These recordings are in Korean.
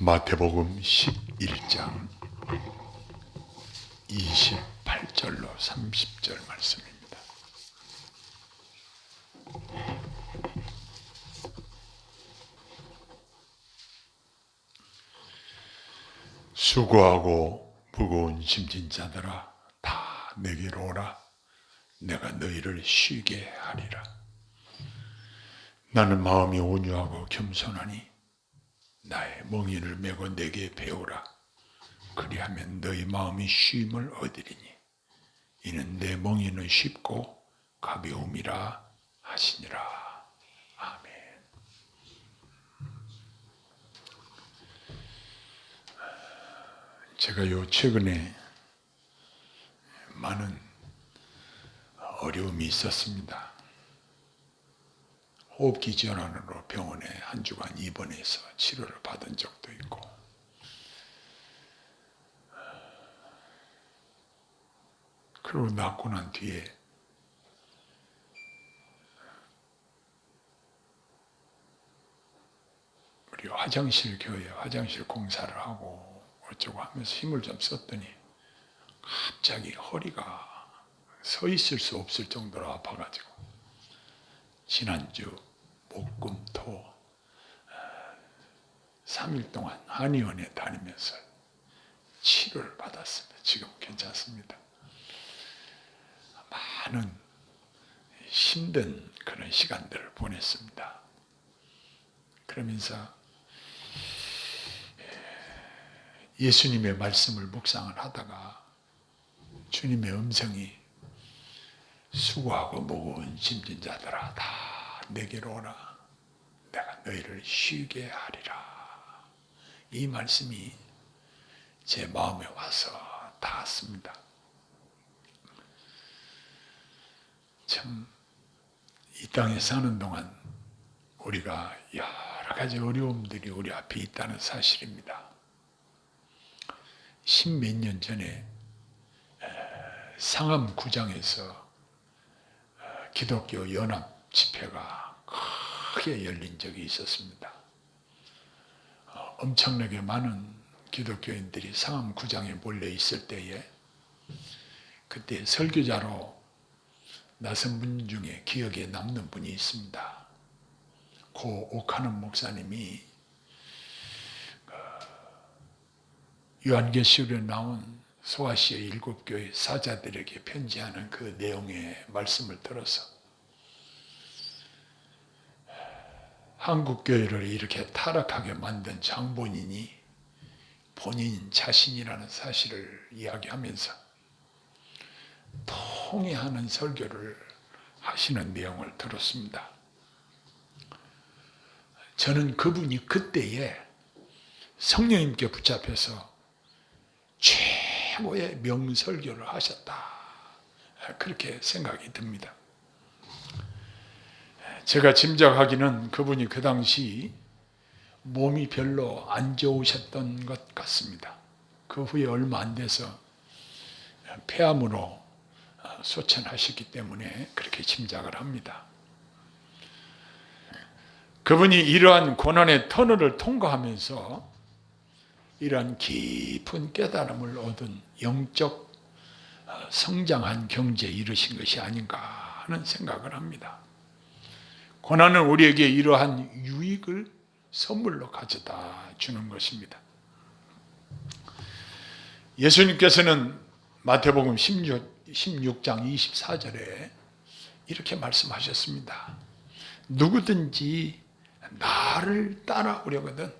마태복음 11장 28절로 30절 말씀입니다. 수고하고 무거운 짐진 자들아 다 내게로 오라 내가 너희를 쉬게 하리라 나는 마음이 온유하고 겸손하니 나의 멍인을 메고 내게 배우라. 그리하면 너희 마음이 쉼을 얻으리니 이는 내 멍인은 쉽고 가벼움이라 하시니라. 아멘. 제가 요 최근에 많은 어려움이 있었습니다. 호흡기 질환으로 병원에 한 주간 입원해서 치료를 받은 적도 있고. 그리고 낫고 난 뒤에 우리 화장실 교회 화장실 공사를 하고 어쩌고 하면서 힘을 좀 썼더니 갑자기 허리가 서 있을 수 없을 정도로 아파가지고 지난주 목금토 3일 동안 한의원에 다니면서 치료를 받았습니다. 지금 괜찮습니다. 많은 힘든 그런 시간들을 보냈습니다. 그러면서 예수님의 말씀을 묵상을 하다가 주님의 음성이 수고하고 무거운 짐진 자들아 다 내게로 오라 너희를 쉬게 하리라. 이 말씀이 제 마음에 와서 닿았습니다. 참 이 땅에 사는 동안 우리가 여러 가지 어려움들이 우리 앞에 있다는 사실입니다. 십몇 년 전에 상암 구장에서 기독교 연합 집회가 크게 열린 적이 있었습니다. 어, 엄청나게 많은 기독교인들이 상암 구장에 몰려 있을 때에 그때 설교자로 나선 분 중에 기억에 남는 분이 있습니다. 고 옥하는 목사님이 그 요한계시록에 나온 소아시아 일곱 교회 사자들에게 편지하는 그 내용의 말씀을 들어서 한국 교회를 이렇게 타락하게 만든 장본인이 본인 자신이라는 사실을 이야기하면서 통해하는 설교를 하시는 내용을 들었습니다. 저는 그분이 그때에 성령님께 붙잡혀서 최고의 명설교를 하셨다. 그렇게 생각이 듭니다. 제가 짐작하기는 그분이 그 당시 몸이 별로 안 좋으셨던 것 같습니다. 그 후에 얼마 안 돼서 폐암으로 소천하셨기 때문에 그렇게 짐작을 합니다. 그분이 이러한 고난의 터널을 통과하면서 이러한 깊은 깨달음을 얻은 영적 성장한 경제에 이르신 것이 아닌가 하는 생각을 합니다. 고난은 우리에게 이러한 유익을 선물로 가져다 주는 것입니다. 예수님께서는 마태복음 16, 16장 24절에 이렇게 말씀하셨습니다. 누구든지 나를 따라오려거든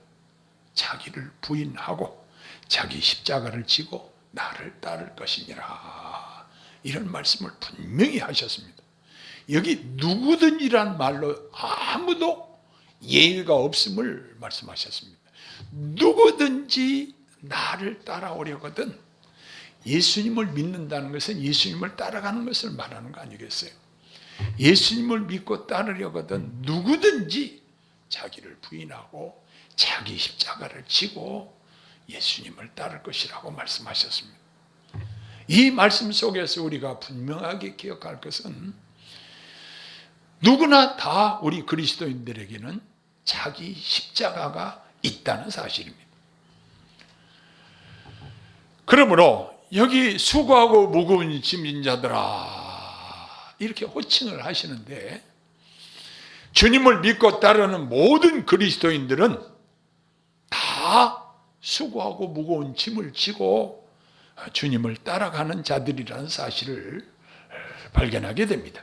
자기를 부인하고 자기 십자가를 지고 나를 따를 것이니라. 이런 말씀을 분명히 하셨습니다. 여기 누구든지란 말로 아무도 예의가 없음을 말씀하셨습니다. 누구든지 나를 따라오려거든 예수님을 믿는다는 것은 예수님을 따라가는 것을 말하는 거 아니겠어요? 예수님을 믿고 따르려거든 누구든지 자기를 부인하고 자기 십자가를 지고 예수님을 따를 것이라고 말씀하셨습니다. 이 말씀 속에서 우리가 분명하게 기억할 것은 누구나 다 우리 그리스도인들에게는 자기 십자가가 있다는 사실입니다. 그러므로 여기 수고하고 무거운 짐진 자들아 이렇게 호칭을 하시는데 주님을 믿고 따르는 모든 그리스도인들은 다 수고하고 무거운 짐을 지고 주님을 따라가는 자들이라는 사실을 발견하게 됩니다.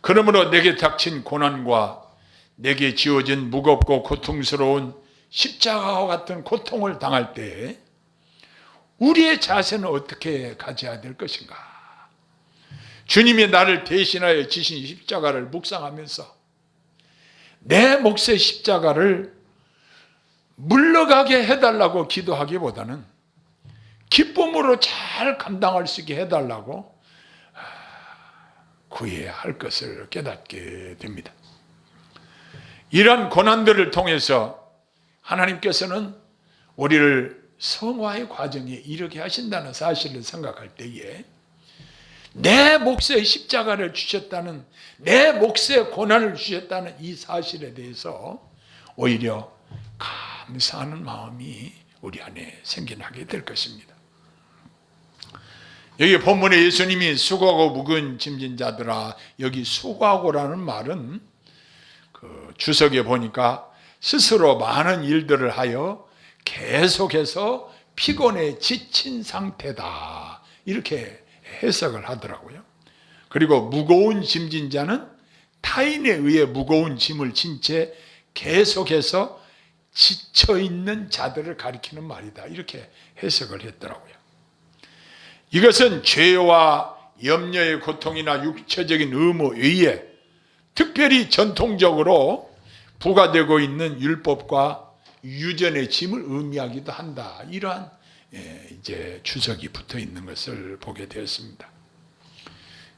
그러므로 내게 닥친 고난과 내게 지어진 무겁고 고통스러운 십자가와 같은 고통을 당할 때 우리의 자세는 어떻게 가져야 될 것인가? 주님이 나를 대신하여 지신 십자가를 묵상하면서 내 몫의 십자가를 물러가게 해달라고 기도하기보다는 기쁨으로 잘 감당할 수 있게 해달라고 아, 구해야 할 것을 깨닫게 됩니다. 이러한 고난들을 통해서 하나님께서는 우리를 성화의 과정에 이르게 하신다는 사실을 생각할 때에 내 몫의 십자가를 주셨다는 내 몫의 고난을 주셨다는 이 사실에 대해서 오히려 감사하는 마음이 우리 안에 생겨나게 될 것입니다. 여기 본문에 예수님이 수고하고 묵은 짐진 자들아 여기 수고하고라는 말은 그 주석에 보니까 스스로 많은 일들을 하여 계속해서 피곤에 지친 상태다 이렇게 해석을 하더라고요. 그리고 무거운 짐진 자는 타인에 의해 무거운 짐을 진 채 계속해서 지쳐 있는 자들을 가리키는 말이다. 이렇게 해석을 했더라고요. 이것은 죄와 염려의 고통이나 육체적인 의무에 의해 특별히 전통적으로 부과되고 있는 율법과 유전의 짐을 의미하기도 한다. 이러한 예, 이제 주석이 붙어 있는 것을 보게 되었습니다.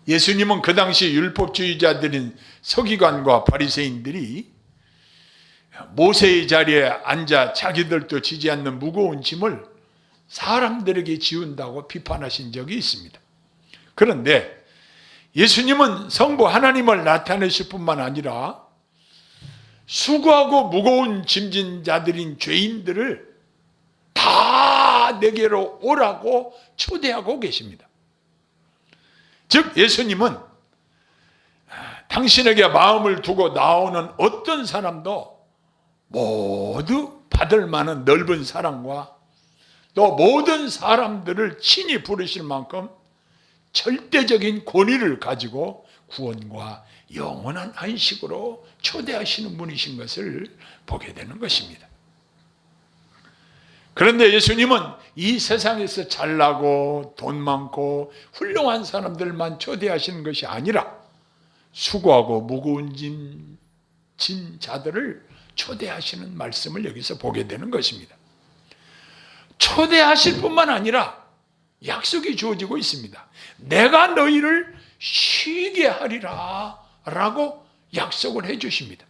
예수님은 그 당시 율법주의자들인 서기관과 바리새인들이 모세의 자리에 앉아 자기들도 지지 않는 무거운 짐을 사람들에게 지운다고 비판하신 적이 있습니다. 그런데 예수님은 성부 하나님을 나타내실 뿐만 아니라 수고하고 무거운 짐진 자들인 죄인들을 다 내게로 오라고 초대하고 계십니다. 즉 예수님은 당신에게 마음을 두고 나오는 어떤 사람도 모두 받을 만한 넓은 사랑과 또 모든 사람들을 친히 부르실 만큼 절대적인 권위를 가지고 구원과 영원한 안식으로 초대하시는 분이신 것을 보게 되는 것입니다. 그런데 예수님은 이 세상에서 잘나고 돈 많고 훌륭한 사람들만 초대하시는 것이 아니라 수고하고 무거운 짐, 진 자들을 초대하시는 말씀을 여기서 보게 되는 것입니다. 초대하실 뿐만 아니라 약속이 주어지고 있습니다. 내가 너희를 쉬게 하리라 라고 약속을 해 주십니다.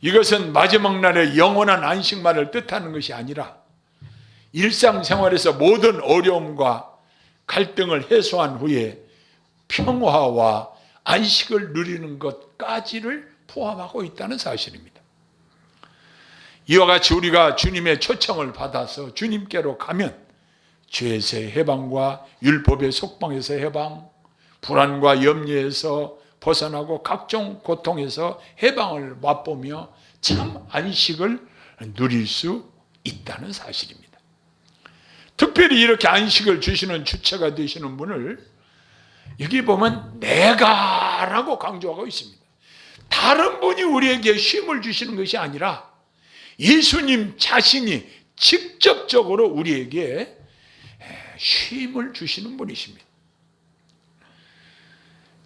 이것은 마지막 날의 영원한 안식만을 뜻하는 것이 아니라 일상생활에서 모든 어려움과 갈등을 해소한 후에 평화와 안식을 누리는 것까지를 포함하고 있다는 사실입니다. 이와 같이 우리가 주님의 초청을 받아서 주님께로 가면 죄에서의 해방과 율법의 속방에서 해방, 불안과 염려에서 벗어나고 각종 고통에서 해방을 맛보며 참 안식을 누릴 수 있다는 사실입니다. 특별히 이렇게 안식을 주시는 주체가 되시는 분을 여기 보면 내가라고 강조하고 있습니다. 다른 분이 우리에게 쉼을 주시는 것이 아니라 예수님 자신이 직접적으로 우리에게 쉼을 주시는 분이십니다.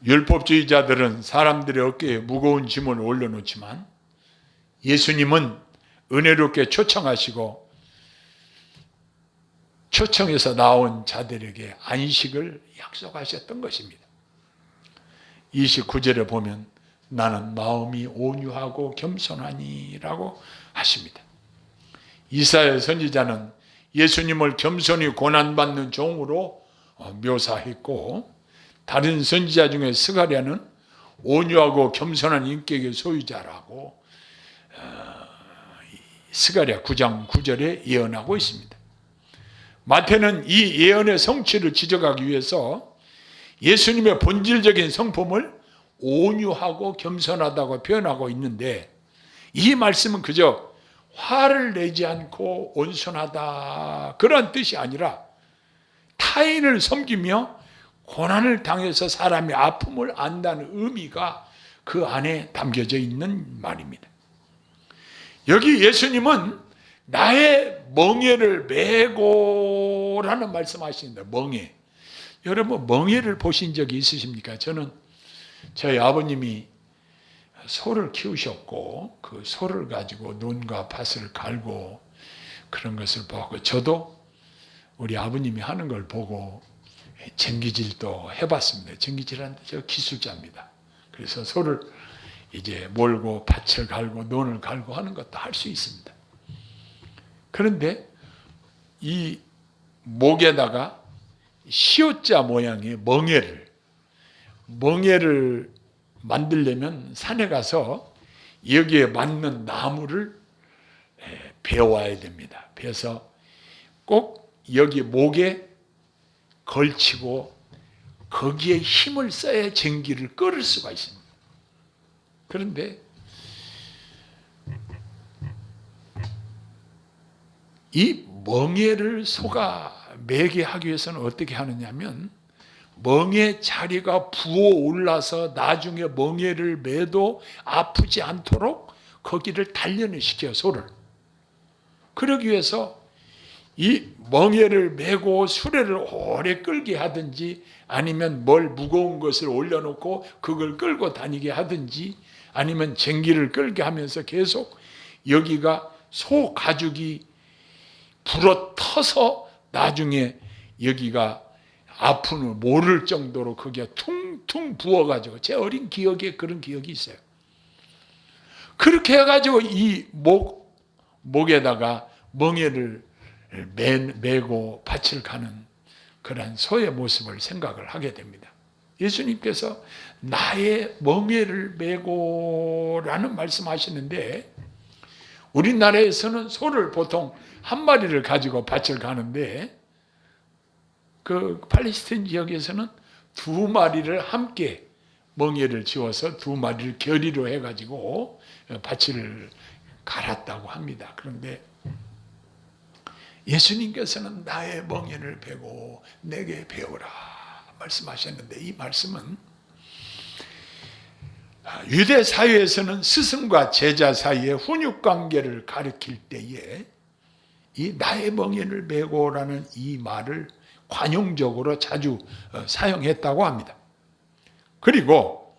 율법주의자들은 사람들의 어깨에 무거운 짐을 올려놓지만 예수님은 은혜롭게 초청하시고 초청해서 나온 자들에게 안식을 약속하셨던 것입니다. 29절에 보면 나는 마음이 온유하고 겸손하니라고 하십니다. 이사야 선지자는 예수님을 겸손히 고난받는 종으로 묘사했고 다른 선지자 중에 스가랴는 온유하고 겸손한 인격의 소유자라고 어, 스가랴 9장 9절에 예언하고 있습니다. 마태는 이 예언의 성취를 지적하기 위해서 예수님의 본질적인 성품을 온유하고 겸손하다고 표현하고 있는데 이 말씀은 그저 화를 내지 않고 온순하다 그런 뜻이 아니라 타인을 섬기며 고난을 당해서 사람이 아픔을 안다는 의미가 그 안에 담겨져 있는 말입니다. 여기 예수님은 나의 멍에를 메고 라는 말씀하십니다. 멍에. 여러분 멍에를 보신 적이 있으십니까? 저는 저희 아버님이 소를 키우셨고 그 소를 가지고 눈과 밭을 갈고 그런 것을 보고 저도 우리 아버님이 하는 걸 보고 쟁기질도 해봤습니다. 쟁기질하는데 저 기술자입니다. 그래서 소를 이제 몰고 밭을 갈고 논을 갈고 하는 것도 할 수 있습니다. 그런데 이 목에다가 시옷자 모양의 멍에를 멍에를 만들려면 산에 가서 여기에 맞는 나무를 에, 베어와야 됩니다. 베어서 꼭 여기 목에 걸치고 거기에 힘을 써야 전기를 끌을 수가 있습니다. 그런데 이 멍에를 소가 매게 하기 위해서는 어떻게 하느냐면 멍에 자리가 부어 올라서 나중에 멍에를 매도 아프지 않도록 거기를 단련을 시켜요 소를. 그러기 위해서 이 멍에를 메고 수레를 오래 끌게 하든지 아니면 뭘 무거운 것을 올려놓고 그걸 끌고 다니게 하든지 아니면 쟁기를 끌게 하면서 계속 여기가 소 가죽이 불어 터서 나중에 여기가 아픔을 모를 정도로 그게 퉁퉁 부어가지고 제 어린 기억에 그런 기억이 있어요. 그렇게 해가지고 이 목, 목에다가 멍에를 매, 매고 밭을 가는 그런 소의 모습을 생각을 하게 됩니다. 예수님께서 나의 멍에를 메고 라는 말씀 하시는데 우리나라에서는 소를 보통 한 마리를 가지고 밭을 가는데 그 팔레스타인 지역에서는 두 마리를 함께 멍에를 지어서 두 마리를 결의로 해가지고 밭을 갈았다고 합니다. 그런데 예수님께서는 나의 멍에를 베고 내게 배우라 말씀하셨는데 이 말씀은 유대 사회에서는 스승과 제자 사이의 훈육 관계를 가리킬 때에 이 나의 멍에를 메고라는 이 말을 관용적으로 자주 어, 사용했다고 합니다. 그리고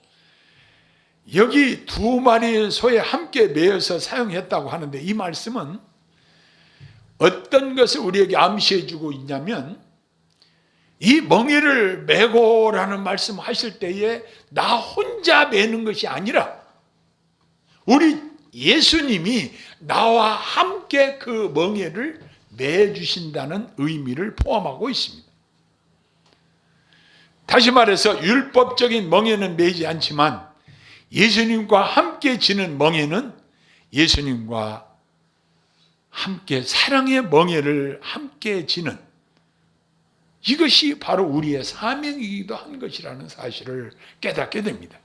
여기 두 마리의 소에 함께 매어서 사용했다고 하는데 이 말씀은 어떤 것을 우리에게 암시해 주고 있냐면 이 멍에를 메고라는 말씀 하실 때에 나 혼자 매는 것이 아니라 우리 예수님이 나와 함께 그 멍에를 매 주신다는 의미를 포함하고 있습니다. 다시 말해서 율법적인 멍에는 매지 않지만 예수님과 함께 지는 멍에는 예수님과 함께 사랑의 멍에를 함께 지는 이것이 바로 우리의 사명이기도 한 것이라는 사실을 깨닫게 됩니다.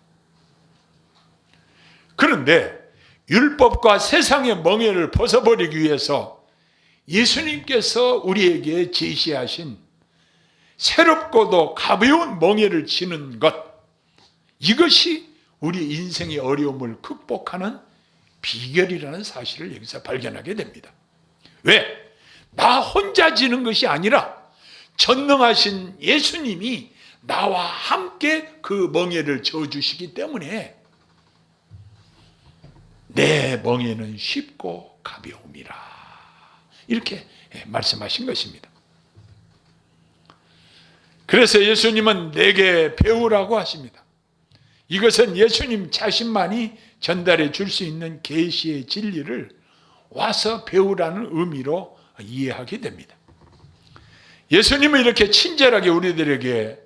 그런데 율법과 세상의 멍에를 벗어버리기 위해서 예수님께서 우리에게 제시하신 새롭고도 가벼운 멍에를 지는 것 이것이 우리 인생의 어려움을 극복하는 비결이라는 사실을 여기서 발견하게 됩니다. 왜? 나 혼자 지는 것이 아니라 전능하신 예수님이 나와 함께 그 멍에를 져주시기 때문에 내 멍에는 쉽고 가벼움이라. 이렇게 말씀하신 것입니다. 그래서 예수님은 내게 배우라고 하십니다. 이것은 예수님 자신만이 전달해 줄 수 있는 계시의 진리를 와서 배우라는 의미로 이해하게 됩니다. 예수님은 이렇게 친절하게 우리들에게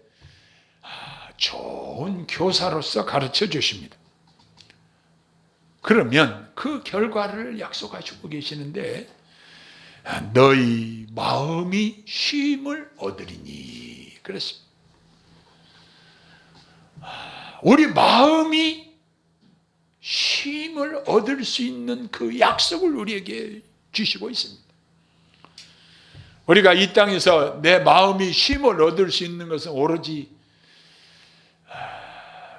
아, 좋은 교사로서 가르쳐 주십니다. 그러면 그 결과를 약속하시고 계시는데 너희 마음이 쉼을 얻으리니 그랬습니다. 우리 마음이 쉼을 얻을 수 있는 그 약속을 우리에게 주시고 있습니다. 우리가 이 땅에서 내 마음이 쉼을 얻을 수 있는 것은 오로지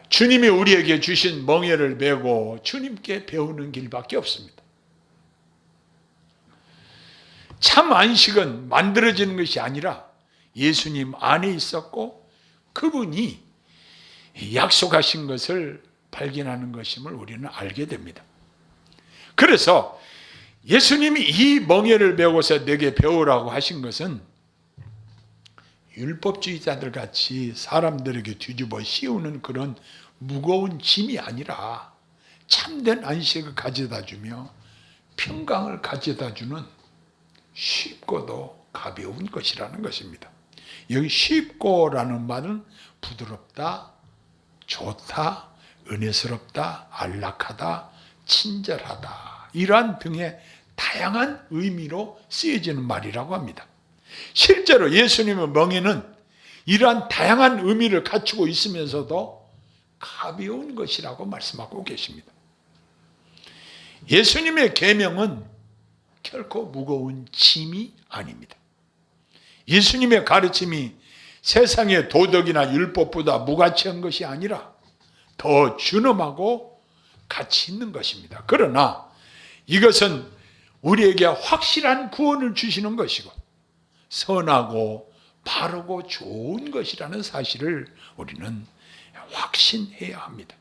주님이 우리에게 주신 멍에를 메고 주님께 배우는 길밖에 없습니다. 참 안식은 만들어지는 것이 아니라 예수님 안에 있었고 그분이 약속하신 것을 발견하는 것임을 우리는 알게 됩니다. 그래서 예수님이 이 멍에를 배워서 내게 배우라고 하신 것은 율법주의자들 같이 사람들에게 뒤집어 씌우는 그런 무거운 짐이 아니라 참된 안식을 가져다 주며 평강을 가져다 주는 쉽고도 가벼운 것이라는 것입니다. 여기 쉽고라는 말은 부드럽다, 좋다, 은혜스럽다, 안락하다, 친절하다 이러한 등의 다양한 의미로 쓰여지는 말이라고 합니다. 실제로 예수님의 멍에는 이러한 다양한 의미를 갖추고 있으면서도 가벼운 것이라고 말씀하고 계십니다. 예수님의 계명은 결코 무거운 짐이 아닙니다. 예수님의 가르침이 세상의 도덕이나 율법보다 무가치한 것이 아니라 더 준엄하고 가치 있는 것입니다. 그러나 이것은 우리에게 확실한 구원을 주시는 것이고 선하고 바르고 좋은 것이라는 사실을 우리는 확신해야 합니다.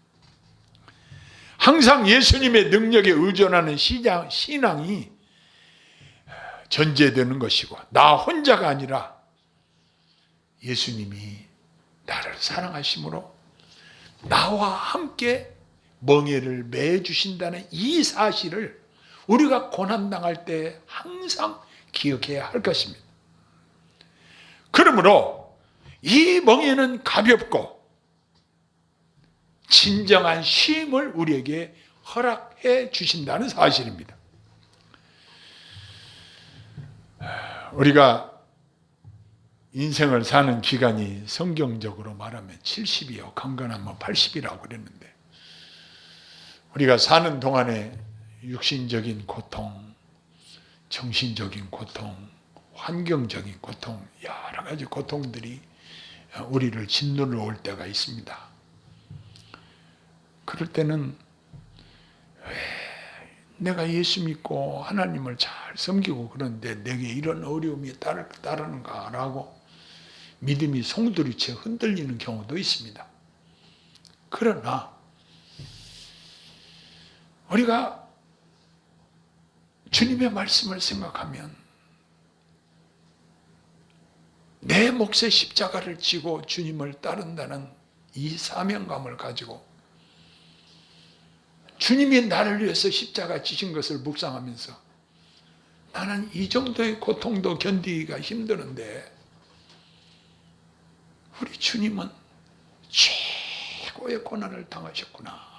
항상 예수님의 능력에 의존하는 신앙이 전제되는 것이고 나 혼자가 아니라 예수님이 나를 사랑하심으로 나와 함께 멍에를 매 주신다는 이 사실을 우리가 고난 당할 때 항상 기억해야 할 것입니다. 그러므로 이 멍에는 가볍고 진정한 쉼을 우리에게 허락해 주신다는 사실입니다. 우리가 인생을 사는 기간이 성경적으로 말하면 70이요, 강건하면 80이라고 그랬는데, 우리가 사는 동안에 육신적인 고통, 정신적인 고통, 환경적인 고통, 여러 가지 고통들이 우리를 짓눌러 올 때가 있습니다. 그럴 때는 왜 내가 예수 믿고 하나님을 잘 섬기고 그런데 내게 이런 어려움이 따르, 따르는가라고 믿음이 송두리째 흔들리는 경우도 있습니다. 그러나 우리가 주님의 말씀을 생각하면 내 몫의 십자가를 지고 주님을 따른다는 이 사명감을 가지고 주님이 나를 위해서 십자가 지신 것을 묵상하면서 나는 이 정도의 고통도 견디기가 힘드는데 우리 주님은 최고의 고난을 당하셨구나.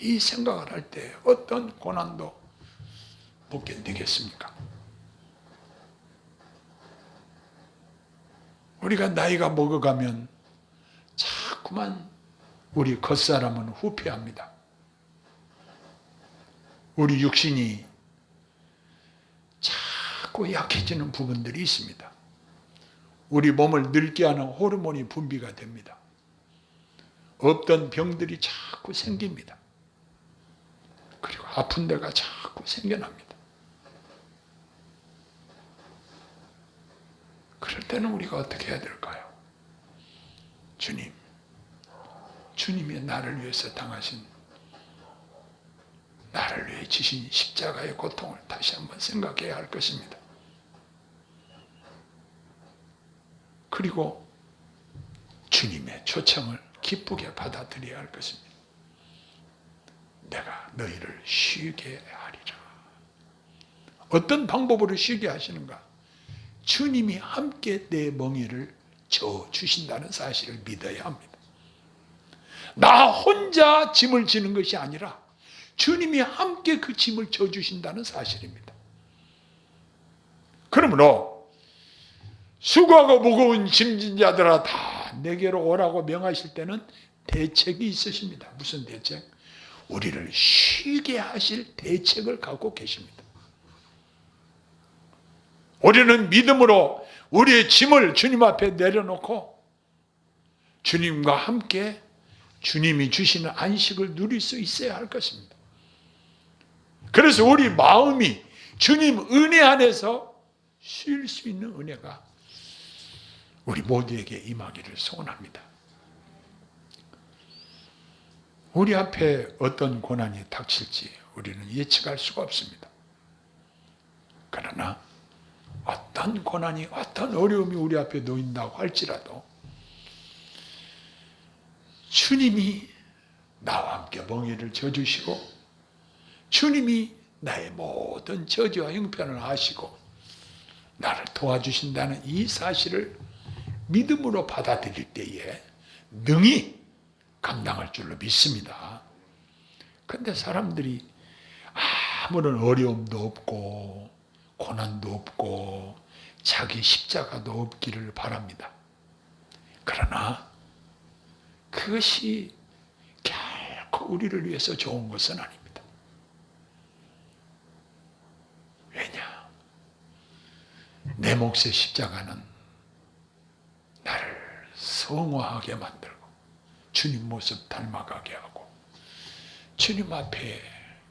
이 생각을 할 때 어떤 고난도 못 견디겠습니까? 우리가 나이가 먹어가면 자꾸만 우리 겉사람은 후퇴합니다. 우리 육신이 자꾸 약해지는 부분들이 있습니다. 우리 몸을 늙게 하는 호르몬이 분비가 됩니다. 없던 병들이 자꾸 생깁니다. 그리고 아픈 데가 자꾸 생겨납니다. 그럴 때는 우리가 어떻게 해야 될까요? 주님, 주님이 나를 위해서 당하신 나를 위해 지신 십자가의 고통을 다시 한번 생각해야 할 것입니다. 그리고 주님의 초청을 기쁘게 받아들여야 할 것입니다. 내가 너희를 쉬게 하리라. 어떤 방법으로 쉬게 하시는가? 주님이 함께 내 멍에를 져 주신다는 사실을 믿어야 합니다. 나 혼자 짐을 지는 것이 아니라 주님이 함께 그 짐을 져 주신다는 사실입니다. 그러므로 수고하고 무거운 짐진 자들아 다 내게로 오라고 명하실 때는 대책이 있으십니다. 무슨 대책? 우리를 쉬게 하실 대책을 갖고 계십니다. 우리는 믿음으로 우리의 짐을 주님 앞에 내려놓고 주님과 함께 주님이 주시는 안식을 누릴 수 있어야 할 것입니다. 그래서 우리 마음이 주님 은혜 안에서 쉴 수 있는 은혜가 우리 모두에게 임하기를 소원합니다. 우리 앞에 어떤 고난이 닥칠지 우리는 예측할 수가 없습니다. 그러나 어떤 고난이 어떤 어려움이 우리 앞에 놓인다고 할지라도 주님이 나와 함께 멍에를 져주시고 주님이 나의 모든 저주와 형편을 아시고 나를 도와주신다는 이 사실을 믿음으로 받아들일 때에 능히 감당할 줄로 믿습니다. 근데 사람들이 아무런 어려움도 없고 고난도 없고 자기 십자가도 없기를 바랍니다. 그러나 그것이 결코 우리를 위해서 좋은 것은 아닙니다. 왜냐? 내 몫의 십자가는 나를 성화하게 만들고 주님 모습 닮아가게 하고 주님 앞에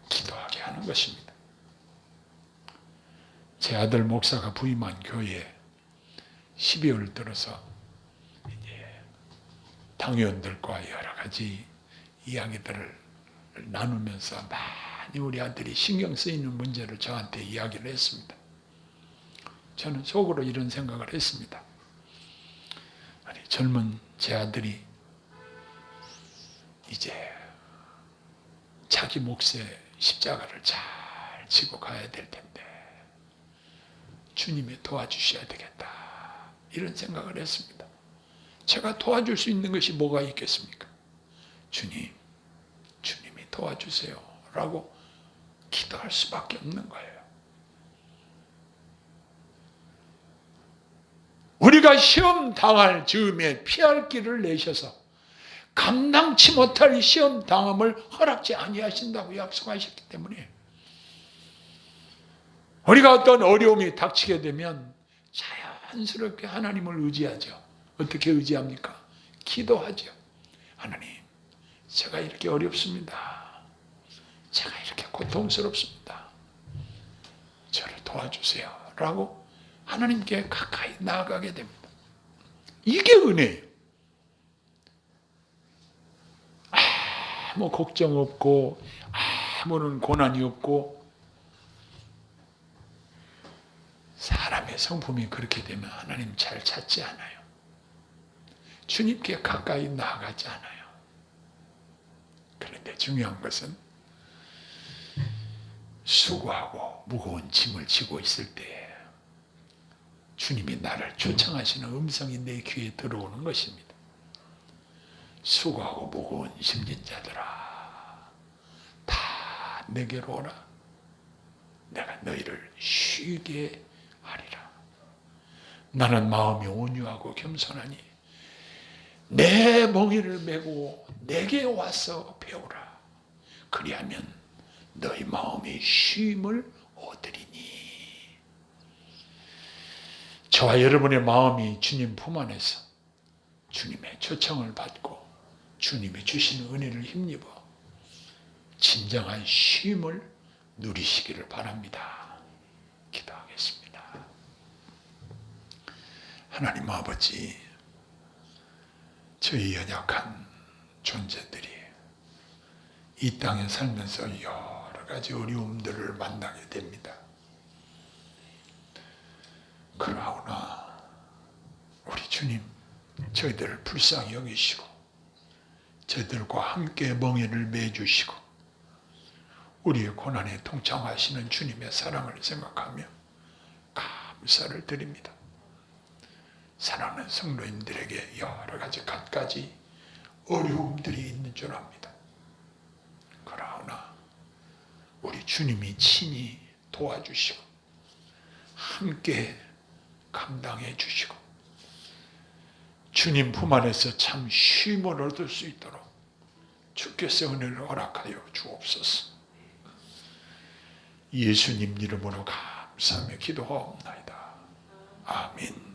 기도하게 하는 것입니다. 제 아들 목사가 부임한 교회에 12월 들어서 당회원들과 여러 가지 이야기들을 나누면서 많이 우리 아들이 신경 쓰이는 문제를 저한테 이야기를 했습니다. 저는 속으로 이런 생각을 했습니다. 아니, 젊은 제 아들이 이제 자기 몫의 십자가를 잘 지고 가야 될 텐데 주님이 도와주셔야 되겠다 이런 생각을 했습니다. 제가 도와줄 수 있는 것이 뭐가 있겠습니까? 주님, 주님이 도와주세요 라고 기도할 수밖에 없는 거예요. 우리가 시험 당할 즈음에 피할 길을 내셔서 감당치 못할 시험 당함을 허락지 아니하신다고 약속하셨기 때문에 우리가 어떤 어려움이 닥치게 되면 자연스럽게 하나님을 의지하죠. 어떻게 의지합니까? 기도하죠. 하나님, 제가 이렇게 어렵습니다. 제가 이렇게 고통스럽습니다. 저를 도와주세요. 라고 하나님께 가까이 나아가게 됩니다. 이게 은혜예요. 아무 걱정 없고 아무런 고난이 없고 사람의 성품이 그렇게 되면 하나님 잘 찾지 않아요. 주님께 가까이 나아가지 않아요. 그런데 중요한 것은 수고하고 무거운 짐을 지고 있을 때 주님이 나를 초청하시는 음성이 내 귀에 들어오는 것입니다. 수고하고 무거운 심진 자들아 다 내게로 오라 내가 너희를 쉬게 하리라 나는 마음이 온유하고 겸손하니 내 멍에를 메고 내게 와서 배우라 그리하면 너희 마음이 쉼을 얻으리니 저와 여러분의 마음이 주님 품 안에서 주님의 초청을 받고 주님이 주시는 은혜를 힘입어 진정한 쉼을 누리시기를 바랍니다. 기도하겠습니다. 하나님 아버지, 저희 연약한 존재들이 이 땅에 살면서 여러 가지 어려움들을 만나게 됩니다. 그러나 우리 주님, 저희들을 불쌍히 여기시고 저희들과 함께 멍에를 매주시고 우리의 고난에 동참하시는 주님의 사랑을 생각하며 감사를 드립니다. 사랑하는 성도님들에게 여러 가지 갖가지 어려움들이 있는 줄 압니다. 그러나 우리 주님이 친히 도와주시고 함께 감당해 주시고 주님 품 안에서 참 쉼을 얻을 수 있도록 주께서 은혜를 허락하여 주옵소서. 예수님 이름으로 감사하며 기도하옵나이다. 아멘.